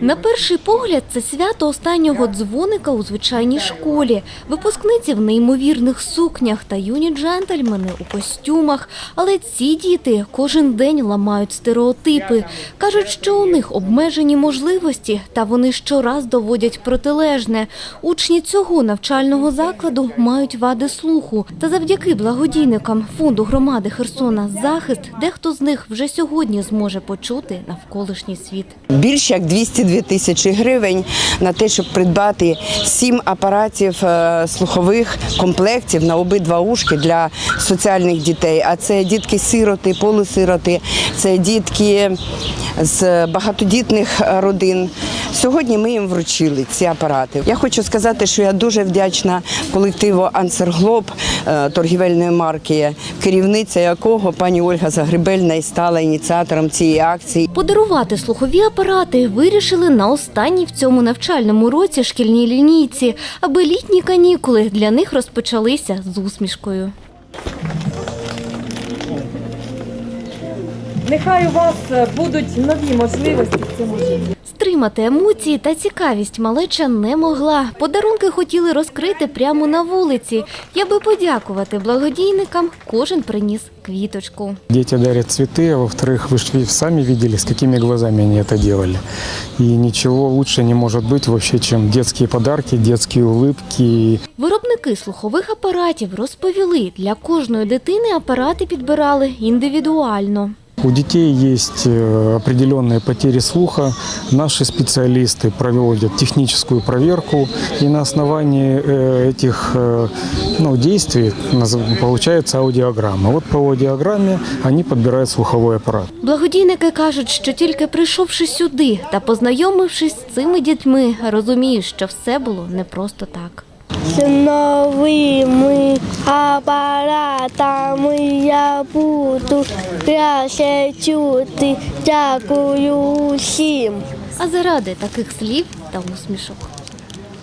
На перший погляд, це свято останнього дзвоника у звичайній школі. Випускниці в неймовірних сукнях та юні джентльмени у костюмах. Але ці діти кожен день ламають стереотипи. Кажуть, що у них обмежені можливості, та вони щораз доводять протилежне. Учні цього навчального закладу мають вади слуху. Та завдяки благодійникам фонду громади Херсона «Захист» дехто з них вже сьогодні зможе почути навколишній світ. більш як 202 тисячі гривень на те, щоб придбати сім апаратів е, слухових комплектів на обидва ушки для соціальних дітей. А це дітки-сироти, полусироти, це дітки з багатодітних родин. Сьогодні ми їм вручили ці апарати. Я хочу сказати, що я дуже вдячна колективу Ансерглоб торгівельної марки, керівниця якого пані Ольга Загребельна і стала ініціатором цієї акції. Подарувати слухові апарати вирішили на останній в цьому навчальному році шкільній лінійці, аби літні канікули для них розпочалися з усмішкою. Нехай у вас е, будуть нові можливості в цьому житті. Стримати емоції та цікавість малеча не могла. Подарунки хотіли розкрити прямо на вулиці. Я би подякувати благодійникам, кожен приніс квіточку. Дети дарят цветы, а во-вторых, вы же сами видели, с какими глазами они это делали. И ничего лучше не может быть вообще, чем детские подарки, детские улыбки. Виробники слухових апаратів розповіли, для кожної дитини апарати підбирали індивідуально. У детей есть э, определенные потери слуха. Наши специалисты проводят техническую проверку, и на основании э, этих э, ну, действий наз- получается аудиограмма. Вот по аудиограмме они подбирают слуховой аппарат. Благодійники кажуть, що тільки прийшовши сюди та познайомившись з цими дітьми, розуміють, що все було не просто так. З апаратами я буду краще чути. Дякую всім. А заради таких слів та усмішок